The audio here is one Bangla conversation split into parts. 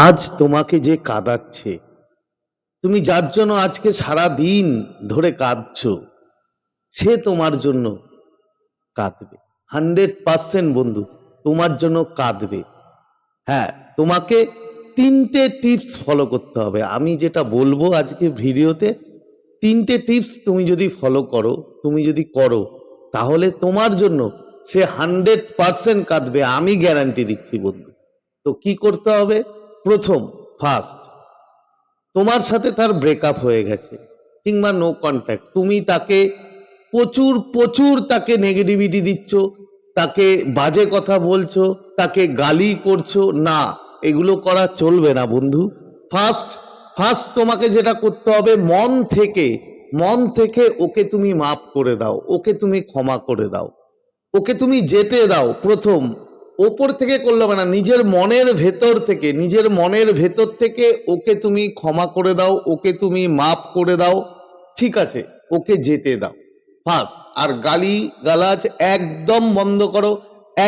আজ তোমাকে যে কাঁদাচ্ছে, তুমি যার জন্য আজকে সারা দিন ধরে কাঁদছো, সে তোমার জন্য কাঁদবে। হান্ড্রেড পার্সেন্ট বন্ধু, তোমার জন্য কাঁদবে। হ্যাঁ তোমাকে তিনটে টিপস ফলো করতে হবে। আমি যেটা বলব আজকে ভিডিওতে, তিনটে টিপস তুমি যদি ফলো করো, তুমি যদি করো, তাহলে তোমার জন্য সে হান্ড্রেড পার্সেন্ট কাঁদবে, আমি গ্যারান্টি দিচ্ছি বন্ধু। তো কি করতে হবে? প্রথম ফার্স্ট তোমার সাথে তার ব্রেকআপ হয়ে গেছে। কিংবা নো কন্ট্যাক্ট তুমি তাকে প্রচুর প্রচুর তাকে নেগেটিভিটি দিচ্ছ, তাকে বাজে কথা বলছো, তাকে গালি করছ। না, এগুলো করা চলবে না বন্ধু। ফার্স্ট ফার্স্ট তোমাকে যেটা করতে হবে, মন থেকে মন থেকে ওকে তুমি মাফ করে দাও। ওকে তুমি ক্ষমা করে দাও। ওকে তুমি যেতে দাও প্রথম। ওপর থেকে করলে হবে না, নিজের মনের ভেতর থেকে, নিজের মনের ভেতর থেকে ওকে তুমি ক্ষমা করে দাও, ওকে তুমি মাফ করে দাও, ঠিক আছে, ওকে যেতে দাও। ফার্স্ট আর গালি গালাজ একদম বন্ধ করো,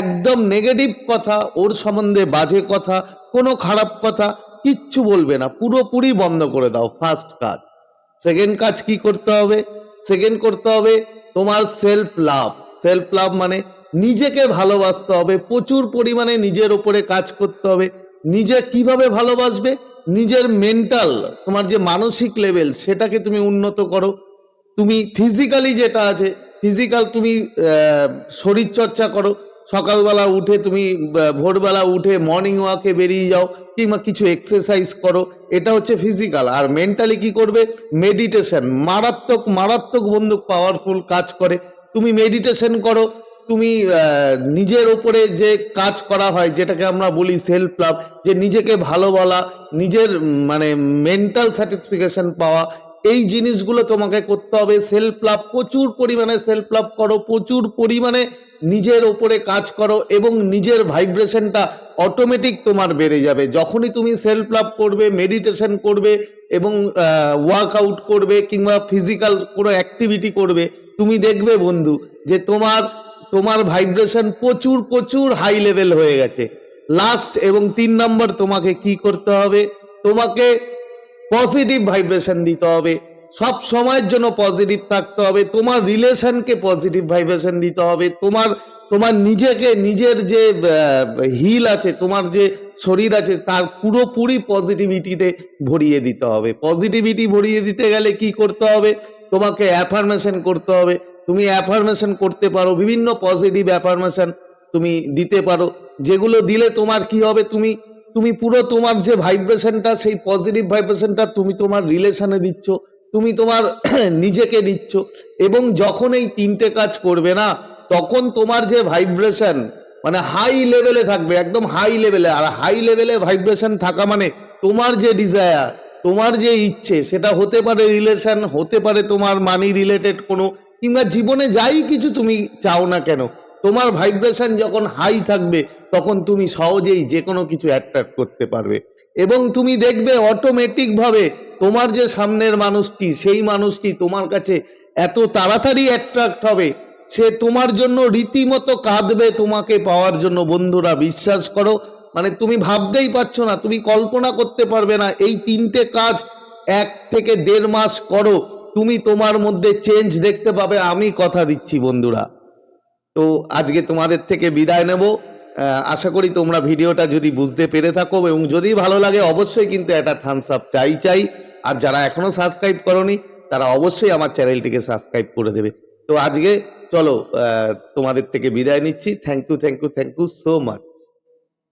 একদম নেগেটিভ কথা, ওর সম্বন্ধে বাজে কথা, কোনো খারাপ কথা কিচ্ছু বলবে না, পুরোপুরি বন্ধ করে দাও ফার্স্ট কাজ। সেকেন্ড কাজ কি করতে হবে? সেকেন্ড করতে হবে তোমার সেলফ লাভ সেলফ লাভ মানে নিজেকে ভালোবাসতে হবে, প্রচুর পরিমাণে নিজের ওপরে কাজ করতে হবে। নিজে কীভাবে ভালোবাসবে? নিজের মেন্টাল তোমার যে মানসিক লেভেল সেটাকে তুমি উন্নত করো। তুমি ফিজিক্যালি যেটা আছে ফিজিক্যাল তুমি শরীর চর্চা করো। সকালবেলা উঠে তুমি ভোরবেলা উঠে মর্নিং ওয়াকে বেরিয়ে যাও, কিংবা কিছু এক্সারসাইজ করো, এটা হচ্ছে ফিজিক্যাল আর মেন্টালি কি করবে? মেডিটেশন মারাত্মক মারাত্মক বন্ধু পাওয়ারফুল কাজ করে। তুমি মেডিটেশন করো তুমি নিজের ওপরে যে কাজ করা হয়, যেটাকে আমরা বলি সেলফ লাভ যে নিজেকে ভালো বলা, নিজের মানে মেন্টাল স্যাটিসফিকেশন পাওয়া, এই জিনিসগুলো তোমাকে করতে হবে। সেলফ লাভ প্রচুর পরিমাণে সেলফ লাভ করো, প্রচুর পরিমাণে নিজের ওপরে কাজ করো এবং নিজের ভাইব্রেশনটা অটোমেটিক তোমার বেড়ে যাবে। যখনই তুমি সেলফ লাভ করবে মেডিটেশন করবে এবং ওয়ার্কআউট করবে কিংবা ফিজিক্যাল কোনো অ্যাক্টিভিটি করবে, তুমি দেখবে বন্ধু যে তোমার তোমার ভাইব্রেশন প্রচুর প্রচুর হাই লেভেল হয়ে গেছে। লাস্ট এবং তিন নম্বর তোমাকে কি করতে হবে? তোমাকে পজিটিভ ভাইব্রেশন দিতে হবে। সব সময়ের জন্য পজিটিভ থাকতে হবে। তোমার রিলেশনকে পজিটিভ ভাইব্রেশন দিতে হবে। তোমার তোমার নিজেকে, নিজের যে হিল আছে, তোমার যে শরীর আছে, তার পুরোপুরি পজিটিভিটিতে ভরিয়ে দিতে হবে। পজিটিভিটি ভরিয়ে দিতে গেলে কি করতে হবে? তোমাকে অ্যাফার্মেশন করতে হবে। তুমি অ্যাফার্মেশন করতে পারো, বিভিন্ন পজিটিভ অ্যাফার্মেশন তুমি দিতে পারো। যেগুলো দিলে তোমার কি হবে? তুমি তুমি পুরো তোমার যে ভাইব্রেশনটা সেই পজিটিভ ভাইব্রেশনটা তুমি তোমার রিলেশনে দিচ্ছ, তুমি তোমার নিজেকে দিচ্ছ। এবং যখন এই তিনটে কাজ করবে না, তখন তোমার যে ভাইব্রেশন মানে হাই লেভেলে থাকবে, একদম হাই লেভেলে আর হাই লেভেলে ভাইব্রেশন থাকা মানে তোমার যে ডিজায়ার তোমার যে ইচ্ছে, সেটা হতে পারে রিলেশন হতে পারে তোমার মানি রিলেটেড কোনো কিংবা জীবনে যাই কিছু তুমি চাও না কেন, তোমার ভাইব্রেশন যখন হাই থাকবে, তখন তুমি সহজেই যে কোনো কিছু অ্যাট্রাক্ট করতে পারবে। এবং তুমি দেখবে অটোমেটিকভাবে তোমার যে সামনের মানুষটি, সেই মানুষটি তোমার কাছে এত তাড়াতাড়ি অ্যাট্রাক্ট হবে, সে তোমার জন্য রীতিমতো কাঁদবে তোমাকে পাওয়ার জন্য। বন্ধুরা, বিশ্বাস করো মানে তুমি ভাবতেই পারছ না, তুমি কল্পনা করতে পারবে না, এই তিনটে কাজ এক থেকে দেড় মাস করো। তুমি তোমার মধ্যে চেঞ্জ দেখতে পাবে, আমি কথা দিচ্ছি বন্ধুরা। তো আজকে তোমাদের থেকে বিদায় নেব। আশা করি তোমরা ভিডিওটা যদি বুঝতে পেরে থাকো এবং যদি ভালো লাগে, অবশ্যই কিন্তু একটা থামস আপ চাই চাই। আর যারা এখনও সাবস্ক্রাইব করনি, তারা অবশ্যই আমার চ্যানেলটিকে সাবস্ক্রাইব করে দেবে। তো আজকে চলো তোমাদের থেকে বিদায় নিচ্ছি। Thank you thank you thank you so much